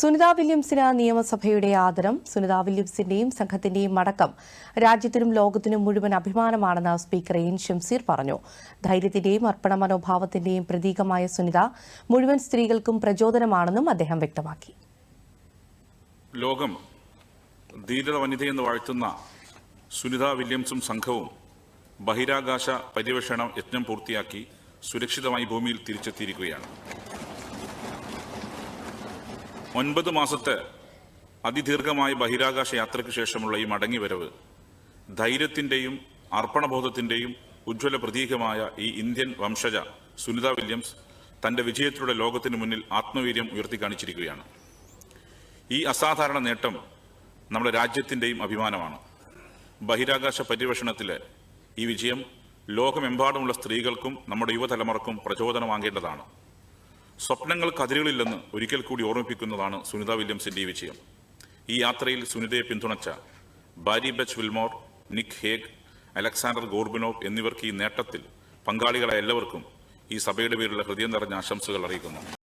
സുനിത വില്യംസിന് നിയമസഭയുടെ ആദരം സുനിത വില്യംസിന്റെയും സംഘത്തിന്റെയും മടക്കം രാജ്യത്തിനും ലോകത്തിനും മുഴുവൻ അഭിമാനമാണെന്ന് സ്പീക്കർ എൻ ഷംസീർ പറഞ്ഞു. ധൈര്യത്തിന്റെയും അർപ്പണ മനോഭാവത്തിന്റെയും പ്രതീകമായ സുനിത മുഴുവൻ സ്ത്രീകൾക്കും പ്രചോദനമാണെന്നും അദ്ദേഹം വ്യക്തമാക്കി. ലോകം ധീരത വനിതയെന്ന് വാഴ്ത്തുന്ന സുനിത വില്യംസും സംഘവും ബഹിരാകാശ പര്യവേഷണ യജ്ഞം പൂർത്തിയാക്കി സുരക്ഷിതമായി ഭൂമിയിൽ തിരിച്ചെത്തിയിരിക്കുകയാണ്. ഒൻപത് മാസത്തെ അതിദീർഘമായ ബഹിരാകാശ യാത്രയ്ക്ക് ശേഷമുള്ള ഈ മടങ്ങിവരവ് ധൈര്യത്തിന്റെയും അർപ്പണബോധത്തിന്റെയും ഉജ്ജ്വല പ്രതീകമായ ഈ ഇന്ത്യൻ വംശജ സുനിത വില്യംസ് തന്റെ വിജയത്തിലൂടെ ലോകത്തിന് മുന്നിൽ ആത്മവീര്യം ഉയർത്തി കാണിച്ചിരിക്കുകയാണ്. ഈ അസാധാരണ നേട്ടം നമ്മുടെ രാജ്യത്തിന്റെയും അഭിമാനമാണ്. ബഹിരാകാശ പര്യവേഷണത്തിലെ ഈ വിജയം ലോകമെമ്പാടുമുള്ള സ്ത്രീകൾക്കും നമ്മുടെ യുവതലമുറക്കും പ്രചോദനമാകേണ്ടതാണ്. സ്വപ്നങ്ങൾക്ക് അതിരുകളില്ലെന്ന് ഒരിക്കൽ കൂടി ഓർമ്മിപ്പിക്കുന്നതാണ് സുനിത വില്യംസിന്റെ ഈ വിജയം. ഈ യാത്രയിൽ സുനിതയെ പിന്തുണച്ച Barry Butch Wilmore Nick Hague Alexander Gorbunov എന്നിവർക്ക് ഈ നേട്ടത്തിൽ പങ്കാളികളായ എല്ലാവർക്കും ഈ സഭയുടെ പേരിലുള്ള ഹൃദയം നിറഞ്ഞ ആശംസകൾ അറിയിക്കുന്നു.